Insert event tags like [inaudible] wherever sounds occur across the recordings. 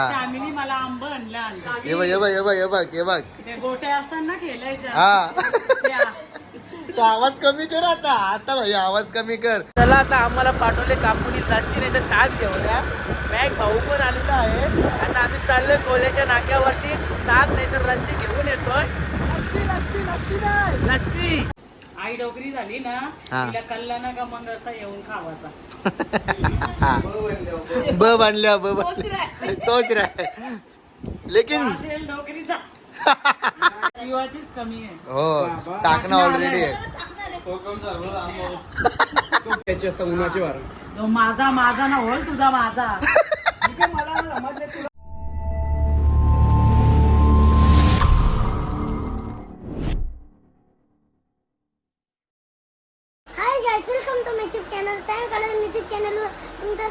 मला आंब आणलं आणलं हे बघ हे बघ हे बघ हे बघ हे बघ. ते गोटे असतात ना खेळायच्या हा. त्या. तो आवाज कमी कर आता. आता भाई आवाज कमी कर. चला आता आम्हाला पाठवले काकुनी लस्सी नाही तर ताक घेऊया बॅग भाऊ पण आलेला आहे. आता आम्ही चाललोय कोल्याच्या नाक्यावरती. ताक नाही तर लस्सी घेऊन येतोय. लस्सी लस्सी लस्सी नाही. लस्सी आई डोकरी झाली ना हा. तिला कल्ला ना का मग असा येऊन खावाचा. [laughs] ब बांधल्या ब बांधल्या सोच रहा लेकिन [laughs] असेल डोकरीचा जीवाचीच कमी आहे. हो चाकणं ऑलरेडी आहे. त्याची असतं उन्हाची वार. तो माझा माझा ना होल तुझा माझा. [laughs]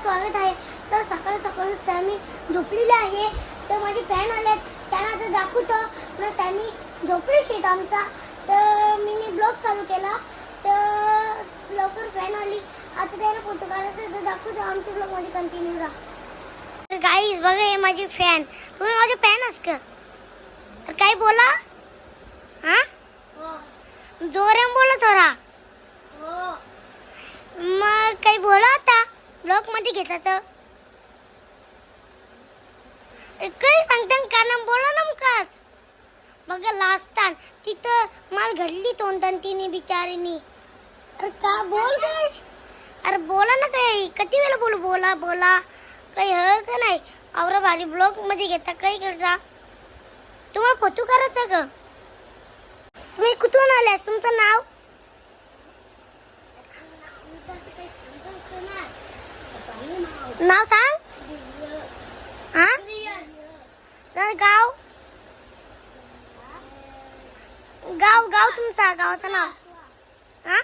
स्वागत आहे. तर सकाळ सकाळ सॅमी झोपलेली आहे. तर माझे फॅन आलेत. त्यांना आता दाखवतो. ना सॅमी झोपडी शेत आमचा. तर मी ब्लॉग चालू केला. तर लवकर फॅन आली. आता त्याला फोटो काढायचा तर दाखवतो आमच्या ब्लॉगमध्ये कंटिन्यू राहा तर गाईज बघा हे माझी फॅन तुम्ही माझे फॅन अस का? तर काय बोला? हा? जोरान बोला थोडा मग काही बोला आता. ब्लॉकमध्ये घेता तर? काही सांगता काना बोला ना मुकाच बघा लास्टान तिथं माल घडली तोंडान तिने बिचारीनी. अरे का बोल काय अरे बोला ना काही. किती वेळा बोलू? बोला बोला. काही ह का नाही? आवरा भारी ब्लॉकमध्ये घेता काही करता? तुम्हाला फोटो करायचा ग तुम्ही कुठून आल्यास? तुमचं नाव? नाव सांग हा तर गाव गाव गाव तुमचा गावाचं नाव हा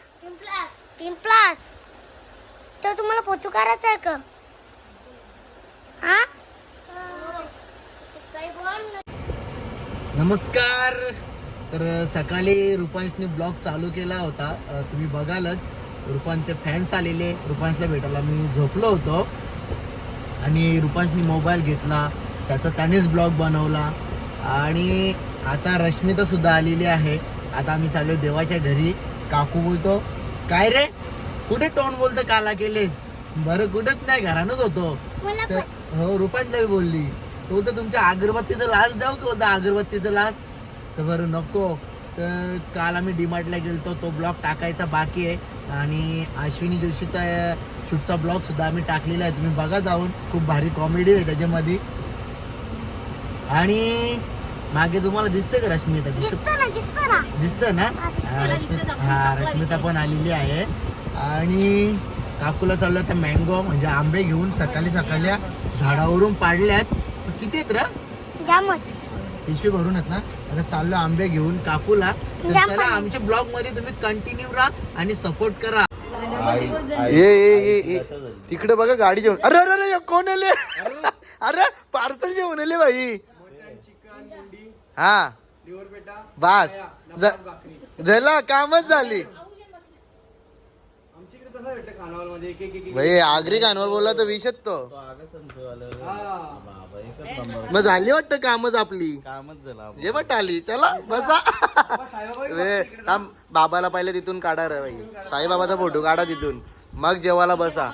पिंपलास तर तुम्हाला पोतू करायचं आहे का हा नमस्कार. तर सकाळी रुपांशने ब्लॉग चालू केला होता. तुम्ही बघालच. रुपांचे फॅन्स आलेले. रुपांशला भेटायला मी झोपलो होतो. आणि रुपांशने मोबाईल घेतला. त्याचा त्यानेच ब्लॉग बनवला. आणि आता रश्मिता सुद्धा आलेली आहे. आता आम्ही चाललो देवाच्या घरी. काकू बोलतो काय रे? कुठे टोन बोलतो काला केलेस? बरं कुठेच नाही घरानच होतो. तर हो रुपांजला बोलली. तो तर तुमच्या अगरबत्तीचं लास द्याव का होता अगरबत्तीचं लास? तर बरं नको. तर काल आम्ही डीमार्टला गेलतो. तो ब्लॉग टाकायचा बाकी आहे. आणि अश्विनी जोशीचा शूटचा ब्लॉग सुद्धा आम्ही टाकलेला आहे. तुम्ही बघा जाऊन. खूप भारी कॉमेडी आहे त्याच्यामध्ये. आणि मागे तुम्हाला दिसतंय का रश्मिता दिसत दिसतो ना दिसतो दिसतं हा, दिसतं, रश्मिता पण आलेली आहे. आणि काकूला चाललो आता मँगो म्हणजे आंबे घेऊन सकाळी सकाळी झाडावरून पाडल्यात. किती आहेत रा? पिशवी भरून आहेत ना? आता चाललो आंबे घेऊन काकूला. तर चला. आमच्या ब्लॉगमध्ये तुम्ही कंटिन्यू राहा आणि सपोर्ट करा. ये ये ये तिकडे बघा गाडी जेवण. अरे अरे अरे कोण आले? [laughs] अरे पार्सल जेवण आले भाई हा. बास. झाला कामच झाली. भाई आगरी कानवर बोलला तर विषत तो हा. मग झाली वाटतं कामच आपली? जे बट आली चला बसा. बाबाला पहिले तिथून काढा रे भाई साईबाबाचा फोटो काढा तिथून. मग जेवायला बसा.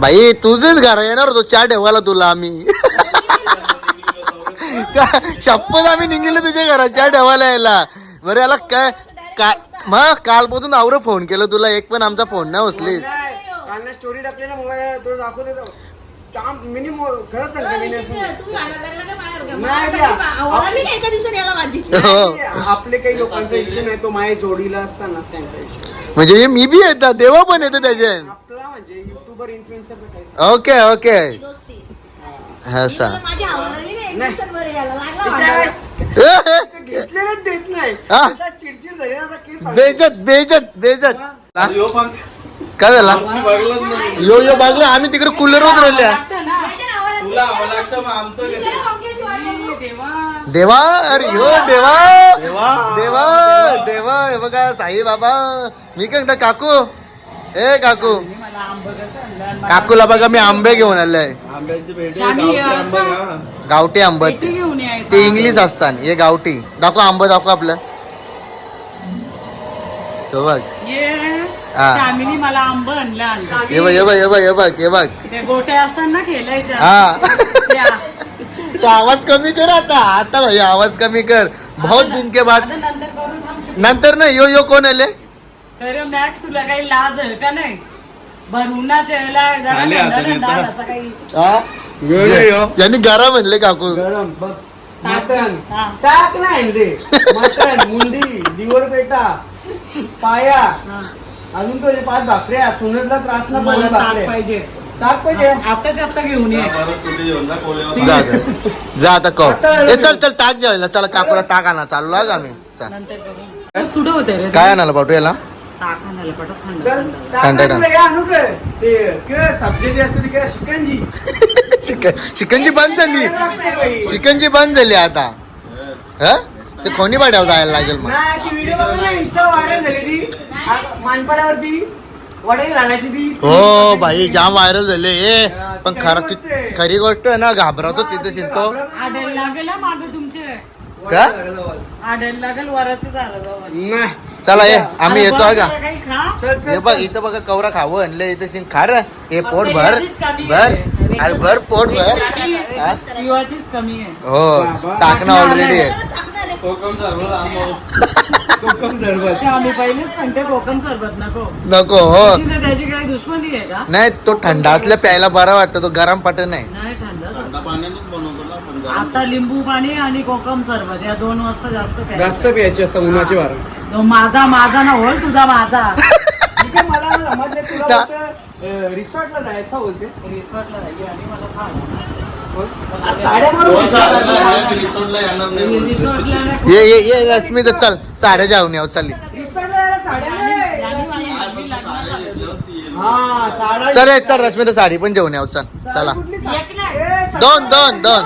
भाई तुझेच घर येणार होतो. चहा ठेवायला तुला आम्ही. का- शपथ आम्ही निघले तुझ्या घरात. चहा ठेवायला यायला. बरं याला काय काय मग कालपासून आवर फोन केलं तुला. एक पण आमचा फोन नाही उचलीस स्टोरी टाकली ना काम मिनी खरंच सांगते मिनी असं नाही द्या. हो. आपले काही लोकांचा इश्यू नाही तो माझ्या जोडीला असताना त्यांचा इश्यू म्हणजे मी बी येतात देवा पण येतं त्याच्या आपला म्हणजे युट्यूबर इन्फ्लुएन्सर भेटायचं ओके ओके. असा ते घेतलेलंच देत नाही. हा? असा चिडचिड झाली ना आता केस सांगतो. बेजत बेजत बेजत. हा? काय झाला? यो यो बागला. आम्ही तिकडे कूलर होत राहिल्या. लागतं देवा. देवा अरे हो देवा. देवा. देवा. हे बघा साई बाबा मी काय म्हणतो काकू? ए काकू. आंब काकूला बघा मी आंबे घेऊन आलोय. आंब्यांची पेटी श्यामी, गावठी आंबा? गावठी आंबट. पेटी घेऊन यायचं. ते इंग्लिश असतात हे गावठी. दाखव आंबं दाखव आपलं. तो बघ. ये हा. श्यामीने मला आंब आणलं आणलं हे बघ हे बघ हे बघ हे बघ हे बघ ते गोटे असतात ना खेळायच्या हा त्या. तो आवाज कमी कर आता आता भाई आवाज कमी कर बहुत दिन के बाद आता नंतर करून थांब. नंतर ना यो यो कोण आले खरं मॅक्स तुला काही लाज आहे का नाही भरूनाच्या याला जरा आले थंडा आता थंडा नेता. असं काही हा? यो, यो, यो. त्यांनी गरा म्हणले काकू गरम बघ मटन हा. टाक ना आणले [laughs] मटन मुंडी दिवर पेटा पाया हा. अजून तो हे पाच भाकऱ्या सुनतला त्रास ना मला ताक पाहिजे. पाहिजे. आताच आता घेऊन ये. जा आता. जा आता कौ ए चल चल ताक जेवायला. चला काकूला ताक आणा. चालू लाग आम्ही. चल. नंतर कुठं होते रे? काय आणायला पाठवू याला? ताक आणायला पाठव थंड चल थंड. टाक थंड- ना तुला हे आणू काय ते काय सब्जी जी असते ती काय शिकंजी चिकन चिकनची बंद झाली. चिकनची बंद झाली आता. ह. ते कोणी पाड्यावर जायला लागेल मग. नाही ती व्हिडिओ बघ ना इंस्टा व्हायरल झाली ती. मानपाड्यावरती वडाई राहण्याची ती हो भाई जाम व्हायरल झाले ए पण खरं खरी गोष्ट आहे. खरी गोष्ट आहे ना घाबरावतो तिथे शिंतो. आडायला लागेल हा मागं तुमचे. का? आडायला लागेल वराचं झालं जावं. नाही चला ये आम्ही येतो बस का? जरा काही खा. चल चल हे बघ चल. इथं बघा कवरा खावं आणलं इथं शिन खा रे. हे पोट भर भर आहे. अरे भर पोट भर. हा? पिवाचीच कमी आहे. हो साखना ऑलरेडी आहे. कोकम सरबत ते आम्ही पहिलेच सांगते कोकम सरबत नको. नको हो. तिथे त्याची काही दुश्मनी आहे का? नाही तो थंड असल्या प्यायला बरा वाटतो तो गरम पाट नाही. नाही थंड आता लिंबू पाणी आणि कोकम सरबत या दोन वाजता जास्त प्यायचं. जास्त प्यायची असतं उन्हाची वार. तो माझा माझा ना होल तुझा माझा. [laughs] मला समजलं तुला रिसॉर्टला जायचं बोलते रिसॉर्टला राहिली आणि मला सांग. ये ये ये रश्मी तर चल साड्या जाऊन याव चालली. हा चल ये, चल रश्मी तर साडी पण जेवण याव चल चला. दोन, दोन, दोन.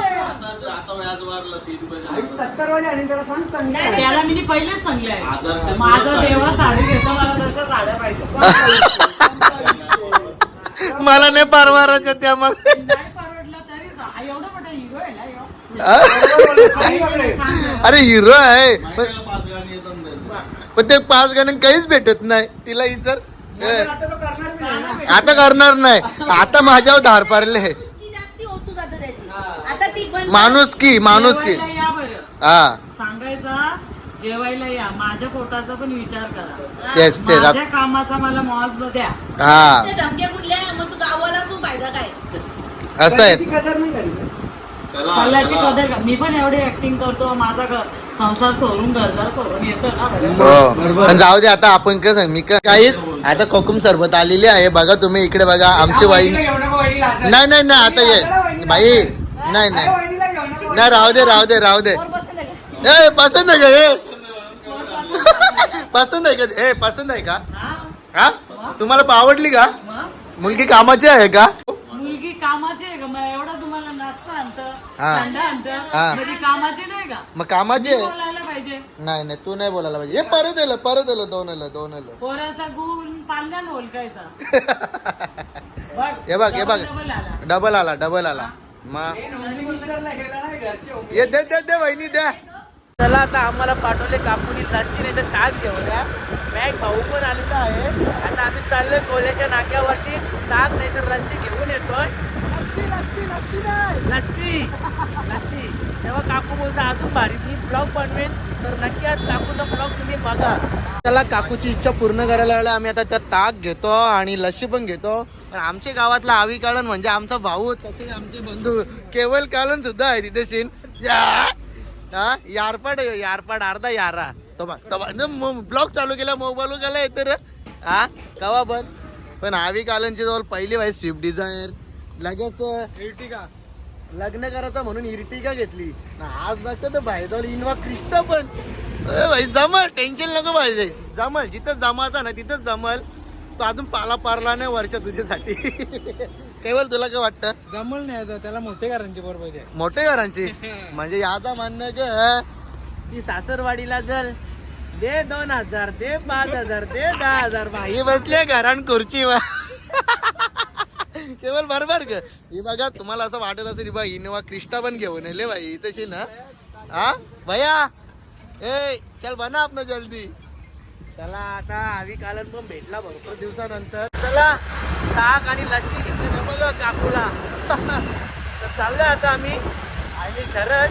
आणि सत्तर वाली आणि त्याला सांग चांगली आहे. त्याला मी पहिलेच सांगलंय. माझा देवा साडी घेतो मला तशा साड्या पाहिजे. [laughs] मला नाही परवाराच्या त्या मग नाही परवडलं तरी सा- हा एवढा मोठा हिरो आहे ना ह्यो. आ? साडी पकडे. सांग. अरे हिरो आहे. पण पण ते पाच गाणे काहीच भेटत नाही. तिला इचर आता करणार नाही. आता करणार नाही. आता माझ्यावर धार पारले ती जास्ती होतू जातं त्याची. आता ती पण माणूस की माणूस की हा. सांगायचा जेवायला या. माझ्या पोटाचा पण विचार करा. तेच ते माझ्या कामाचा मला मॉज द्या. हा. ते धमक्या कुठल्या मग तू गावाला असून फायदा काय? असं आहे त्याची कदर नाही झाली कलाची कदर का- मी पण एवढी ऍक्टिंग करतो माझा घर संसार सोडून घरदार सोडून येतो ना बरं. हो. पण जाऊ दे आता आपण काय सांग मी काय काहीच आता कोकम सरबत आलेली आहे. बघा तुम्ही इकडे बघा आमची वाईन. नाही नाही नाही आता ये. बाई. नाही नाही. नाही राहू दे राहू दे राहू दे? ए पसंत आहे का हे पसंत आहे का ए पसंत आहे का? हा? तुम्हाला आवडली का? मुलगी कामाची आहे का मुलगी कामाची आहे का मग एवढा तुम्हाला नाश्ता आणतं हा. हा. म्हणजे कामाची नाही का? मग कामाची आहे. बोलायला पाहिजे. नाही नाही तू नाही बोलायला पाहिजे. हे परत आलं परत आलं दोन आलं दोन आलं. पोराचा गुण पाल्यान ओळखायचा [laughs] बघ हे बघ हे बघ. डबल आला. डबल आला डबल आला. मग हे. ये दे दे दे वहिनी द्या चला आता आम्हाला पाठवले काकुनी लस्सी नाही तर ताक घेऊन या. बॅग भाऊ पण आलेला आहे. आता आम्ही चाललोय कोल्याच्या नाक्यावरती. ताक नाही तर लस्सी घेऊन येतोय. लस्सी लस्सी तेव्हा काकू बोलता अजून भारी मी ब्लॉग बनवेन. तर नक्की आज काकूचा ब्लॉग तुम्ही बघा. त्याला काकूची इच्छा पूर्ण करायला वेळेला आम्ही आता त्या ताक घेतो आणि लस्सी पण घेतो. पण आमच्या गावातला आवी काळन म्हणजे आमचा भाऊ तसे आमचे बंधू केवल कालन सुद्धा आहे तिथे सीन. हा? यारपाड आहे, यारपाड अर्धा यारा. तो बघ ब्लॉग चालू केला मोबाईल गेला येते रे. हा? कवा बंद? पण आवी कालनची जवळ पहिली वाईस स्विफ्ट डिझायर. लगेच Ertiga. लग्न करायचं म्हणून इर्टिगा घेतली. ना आज बघतो तर जाऊन इनवा क्रिस्टा पण. अरे भाई जमल टेन्शन नको पाहिजे जमल जिथं जमाचा ना तिथंच जमल. तो अजून पाला पारला नाही वर्ष तुझ्यासाठी. [laughs] केवळ तुला काय वाटतं? जमल नाही आता त्याला मोठे करांचे बरोबर पाहिजे. मोठे घरांची? [laughs] म्हणजे याचा म्हणणं ग ती सासरवाडीला जल दे दोन हजार दे पाच हजार दे दहा हजार भाई बसले घरान खुर्चीवर. [laughs] केवळ बरोबर ग. ही बघा तुम्हाला असं वाटत असेल बा इनोवा क्रिस्टा पण घेऊन येले बाई तशी ना. हा? भैया! ए चल बना आपण जल्दी. चला आता आवी कालन पण भेटला भरपूर दिवसानंतर. चला ताक आणि लस्सी घेतली ना बघ काकूला. [laughs] तर चाललोय आता आम्ही. आणि खरंच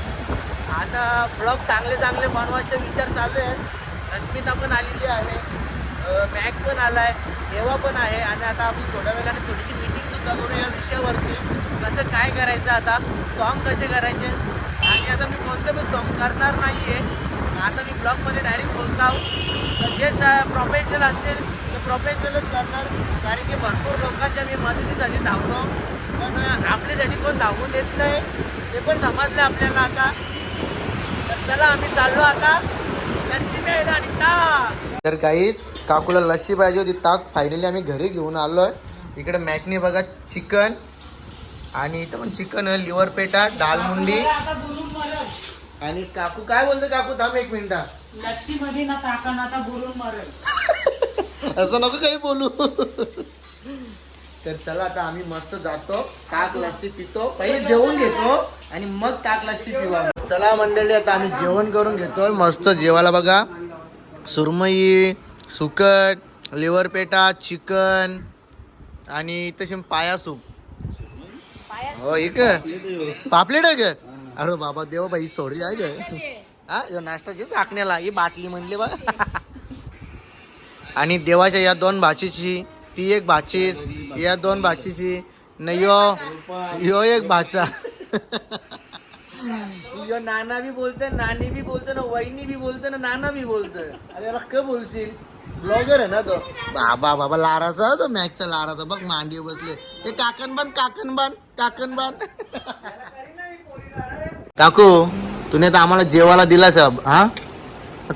आता ब्लॉग चांगले चांगले बनवायचे विचार चालू आहेत. रश्मिता पण आलेली आहे. मॅक पण आलाय. देवा पण आहे. आणि आता आम्ही थोड्या वेळाने थोडीशी मीटिंग सुद्धा करू या विषयावरती. कसं काय करायचं आता? सॉन्ग कसे करायचे? आणि आता मी कोणतं पण सॉन्ग करणार नाही आहे आता मी ब्लॉगमध्ये डायरेक्ट बोलत तर जे प्रोफेशनल असतील ते प्रोफेशनलच करणार. कारण की भरपूर लोकांच्या मी मदतीसाठी धावतो. पण आपल्यासाठी कोण धावून देत नाही ते पण समजलं आपल्याला आता. तर चला आम्ही चाललो आता. लस्सी मिळायला आणि ताक. तर काहीच काकूला लस्सी पाहिजे होती ताक. फायनली आम्ही घरी घेऊन आलो आहे इकडे मॅकनी बघा चिकन. आणि इथं पण चिकन लिव्हर पेटा दाल मुंडी. आता बुरून मरल. आणि काकू काय बोलतो काकू? थांब एक मिनिटा. ना आता मरल. [laughs] असं नको काही बोलू. तर चला आता आम्ही मस्त जातो ताक लस्सी पितो. पहिले जेवण घेतो आणि मग ताक लस्सी आम्ही. चला मंडळी आता आम्ही जेवण करून घेतोय. मस्त जेवायला बघा. सुरमई सुकट लिव्हर पेटा चिकन. आणि तसे पाया सूप. हो एक पापलेट आहे ग अरे बाबा देवा बाई सॉरी आहे ग हा ह्यो नाश्ताचीच आखण्याला ही बाटली म्हणली बा. आणि देवाच्या या दोन भाचीची ती एक भाचीच या दोन भाचीची न यो यो एक भाचा. यो नाना बी बोलते नानी बी बोलते ना वहिनी बी बोलते ना नाना बी बोलते अरे याला क बोलशील? ब्लॉगर आहे ना तो. बाबा बाबा लाराचा तो मॅचचा लाराचा. बघ मांडी बसले. ते काकन बान काकन बान काकन बान. काकू तुने तर आम्हाला जेवायला दिला सब हा?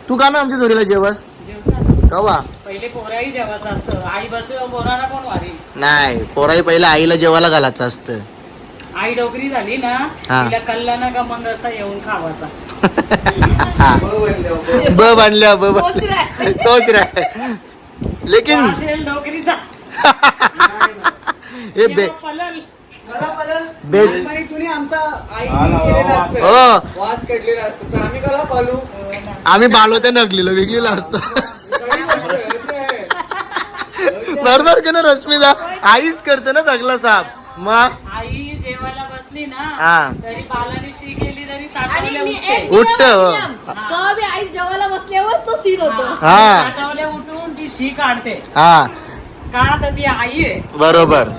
तू का ना आमच्या जोडीला जेवस? कवा? पहिले पोराही जेवायचं असतं. आई बसले पोराला कोण वारी नाही पोराई पहिला आईला जेवायला घालायचं असतं. आई डोकरी झाली ना हा. तिला कल्ला ना का मग असा येऊन खावाचा. [laughs] हा. ब बनल्या ब ब- सोच रहा. है. [laughs] सोच रहा. है. लेकिन असेल डोकरीचा [laughs] हे बे तेव्हा पलल? बेज लहानपणी तुम्ही आमचा आईने केलेलं असतं. हो. वास काढलेला असतो. तर आम्ही कला पालू. आम्ही बालो ते नगलेलो वेगळीला असतो. काही गोष्ट आहे. बरोबर का ना रश्मीला आईच करते ना सगळं साप. मग? आई जेवायला बसली ना हा. तरी बालाने शी केली तरी आणि ताटवले मी उठते. एक उठतं. नियम आहे, नियम. केव्हा बी आई जेवायला बसल्यावर तो सीन होतो. हा. उठून ती शी काढते. हा. का तर ती आई आहे. बरोबर.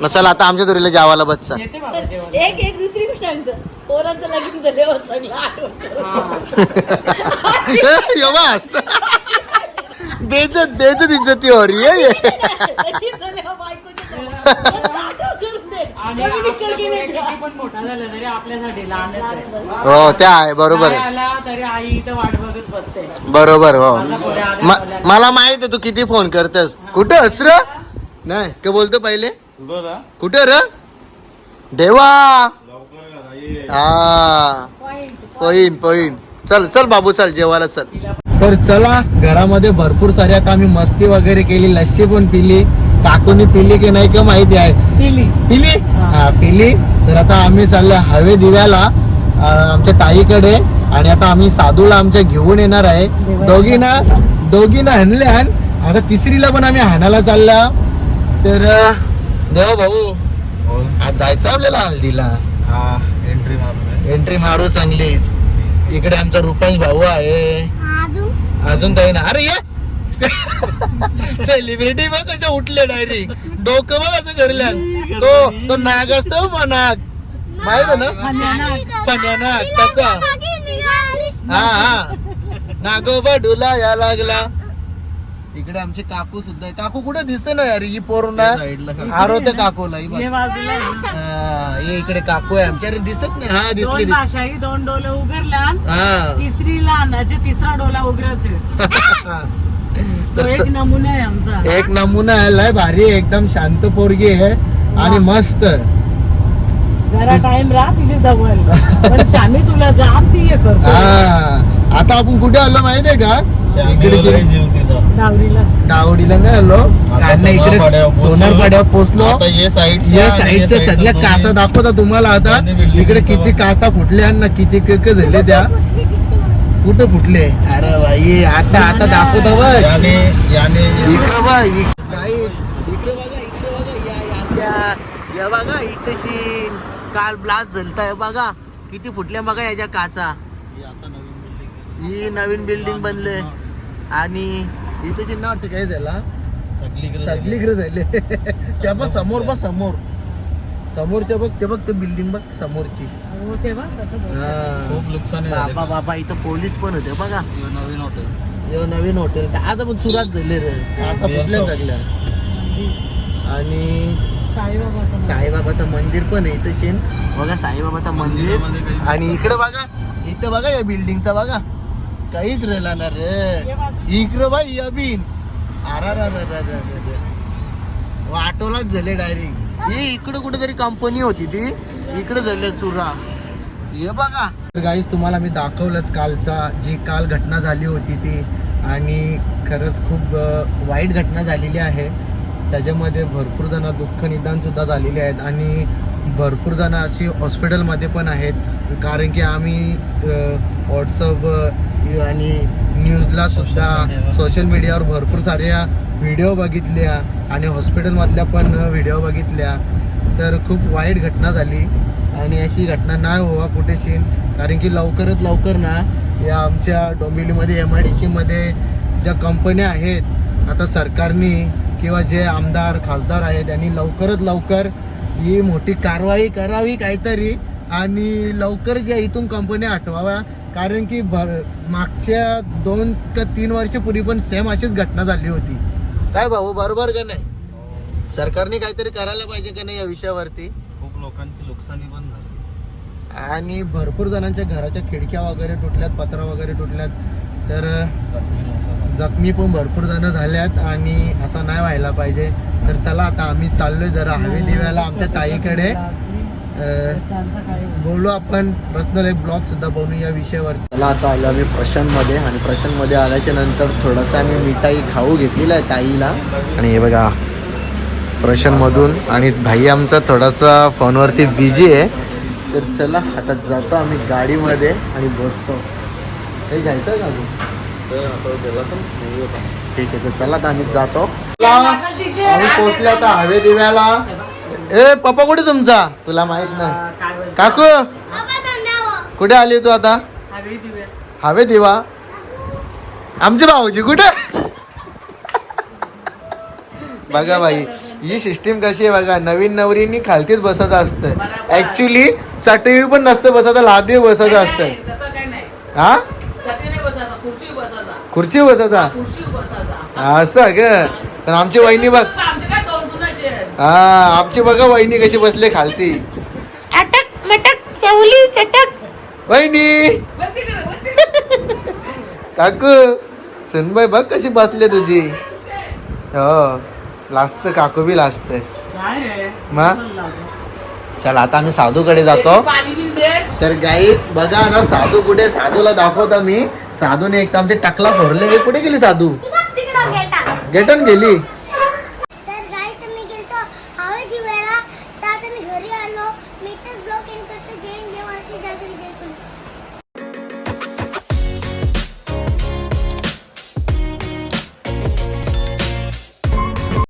मग चला आता आमच्या दोरीला जेवायला बच्चा येते बाबा जेवायला. एक एक दुसरी गोष्ट सांगतो. पोरांचं लगेच झाल्यावर सगळं आठवतं यवास बेजत बेजत इज्जती हो रही है ये आठवण करून दे. आणि कमी आपला निक्कर केले पोरगा किती पण मोठा झाला तरी आपल्यासाठी लहानच आहे. हो त्या आहे बरोबर नाही आहे. आला तरी आई इथं वाट बघत बसते. बरोबर हो. म-. मला माहीत आहे तू किती फोन करतेस. कुठं असर नाही का बोलतो पहिले? कुठं र? देवा! हा. पॉईंट पॉईंट चल चल बाबू चल जेवायला चल. तर चला घरामध्ये भरपूर सारी आता आम्ही मस्ती वगैरे केली लस्सी पण पिली. काकूनी पिली की नाही का माहिती आहे? पिली. पिली? हा पिली. तर आता आम्ही चाललो हवे दिव्याला आमच्या ताईकडे आणि आता आम्ही साधूला आमच्या घेऊन येणार आहे. दोघींना दोघींना हाणले हाण आता तिसरीला पण आम्ही हाणायला चालला तर देवा भाऊ आज जायचं आपल्याला हल्दीला? एंट्री मारून एंट्री मारू चांगलीच. इकडे आमचा रुपांश भाऊ आहे. अजून? अजून काही नाही. अरे ये! [laughs] सेलिब्रिटी बघ कशा उठले डायरेक्ट डोकं बघ असं करल्या तो तो नाग असतो मग नाग माहीत आहे ना? नाग कसा? हा हा. नागोबा डुला या लागला. इकडे आमचे काकू सुद्धा आहे. काकू कुठे दिसते ना यार ही पोरून. आरोते काकूला ही. हे. हा, हे इकडे काकू आहे आमच्या दिसत नाही. हा दिसली दोन डोले उघडला हा. तिसरीला अन्नाचे तिसरा डोला उघडायचे. [laughs] तर एक नमुना आहे आमचा. एक नमुना आलाय भारी एकदम शांत पोरगी आहे आणि मस्त. जरा टाइम राहा तिथे जवळ. पण शामी तुला जाम ती हे करतो. हा. आता आपण कुठे आलो माहितीये का? इकडे शे- डावरीला डावडीला. नाही आलो. कारण इकडे सोनारपाड्या पोहोचलो. आता ये साईड या साईडच्या सगळ्या काचा दाखवता तुम्हाला आता. इकडे किती काचा फुटल्या आणि किती कक झाले त्या? कुठे फुटले? अरे भाई आता आता दाखवता याने याने इकडे बघ इकडे बघा इकडे बघा या बघा इथेशी काल ब्लास्ट झालता बघा. किती फुटल्या बघा याच्या काचा. ही नवीन बिल्डिंग बनले. आणि इथेशी ना वाटतं काय झाला सगळीकडे झाले. [laughs] त्या बघ समोर बघ समोर. समोरच्या बघ ते बघ ते बिल्डिंग बघ समोरची. हो ते बघ कसं बोलतो. हा. खूप नुकसान झाले बाबा बाबा इथं पोलीस पण होते बघा. हे नवीन होतं हे नवीन हॉटेल तर आता पण सुरुवात झाली रे. काचा फुटल्या सगळ्या आणि साईबाबाचं साईबाबाचं मंदिर पण आहे इथं शेन बघा साईबाबाचं मंदिर. आणि इकडे बघा इथं बघा या बिल्डिंगचा बघा. काहीच राहिला ना रे. इकडं बघ या बिन. वाटोलाच झाले डायरेक्ट हे इकडे कुठेतरी कंपनी होती ती. इकडे झाले चुरा. हे बघा. गाईस तुम्हाला मी दाखवलंच कालचा जी काल घटना झाली होती ती. आणि खरंच खूप वाईट घटना झालेली आहे. त्याच्यामध्ये भरपूर जण दुःख निदान सुद्धा झालेले आहेत. आणि भरपूर जण अशी हॉस्पिटलमध्ये पण आहेत. कारण की आम्ही व्हॉट्सअप आणि न्यूजला सुद्धा सोशल मीडियावर भरपूर साऱ्या व्हिडिओ बघितल्या आणि हॉस्पिटलमधल्या पण व्हिडिओ बघितल्या तर खूप वाईट घटना झाली. आणि अशी घटना नाही व्हावा कुठेशी कारण की लवकरात लवकर ना या आमच्या डोंबिवलीमध्ये एम आय डी सीमध्ये ज्या कंपन्या आहेत आता सरकारने किंवा जे आमदार खासदार आहेत त्यांनी लवकरात लवकर ही मोठी कारवाई करावी काहीतरी आणि लवकर ज्या इथून कंपन्या हटवाव्या. कारण की भर मागच्या दोन का तीन वर्षापूर्वी पण सेम अशीच घटना झाली होती. काय भाऊ बरोबर का नाही? सरकारने काहीतरी करायला पाहिजे का नाही या विषयावरती? खूप लोकांची नुकसानी पण झाली. आणि भरपूर जणांच्या घराच्या खिडक्या वगैरे तुटल्यात पत्रा वगैरे तुटल्यात. तर जखमी पण भरपूर जण झाल्यात आणि असं नाही व्हायला पाहिजे. तर चला आता आम्ही चाललोय जरा हवे दिव्याला आमच्या ताईकडे. अं, त्यांचा काही बोलू आपण पर्सनल एक ब्लॉग सुद्धा बनवू या विषयावर. मला आता आलो आम्ही प्रशांतमध्ये आणि प्रशांतमध्ये आल्याच्यानंतर थोडासा आम्ही मिठाई खाऊ घेतलेला आहे ताईला. आणि हे बघा प्रशांतमधून आणि भाई आमचा थोडासा फोनवरती बिझी आहे. तर चला आता जातो आम्ही गाडीमध्ये आणि बसतो. काही जायचं पण ठीक आहे तर चला आता आम्ही जातो. आम्ही पोहोचलो आता हवे दिव्याला ए पप्पा कुठे तुमचा? तुला माहीत नाही. काकू? धंद्यावर. कुठे आली तू आता? हवी दिवा. आमचे भाऊजी कुठे? बघा बाई ही सिस्टीम कशी आहे बघा. नवीन नवरींनी खालतीच बसायचं असतं. ऍक्च्युली साठवी पण नसतं बसायचं लादी बसायचं असतं. तसं काही नाही. हा? खुर्ची बसायचा असं ग. पण आमची वहिनी बघ आमचे काय दोन जुनाशे आहेत हा आमची बघा वहिनी कशी बसले खालती. अटक मटक चवली चटक. वहिनी. काकू सुनबाई बघ कशी बसले तुझी. हो लाजत काकू बी लाजत चला आता आम्ही साधूकडे जातो. तर गाईस बघा आता साधू कुठे? साधूला दाखवतो मी. साधूने एक आमचे टकला फोरले हे कुठे गेली साधू? तिकडं गेटा. गेटन गेली.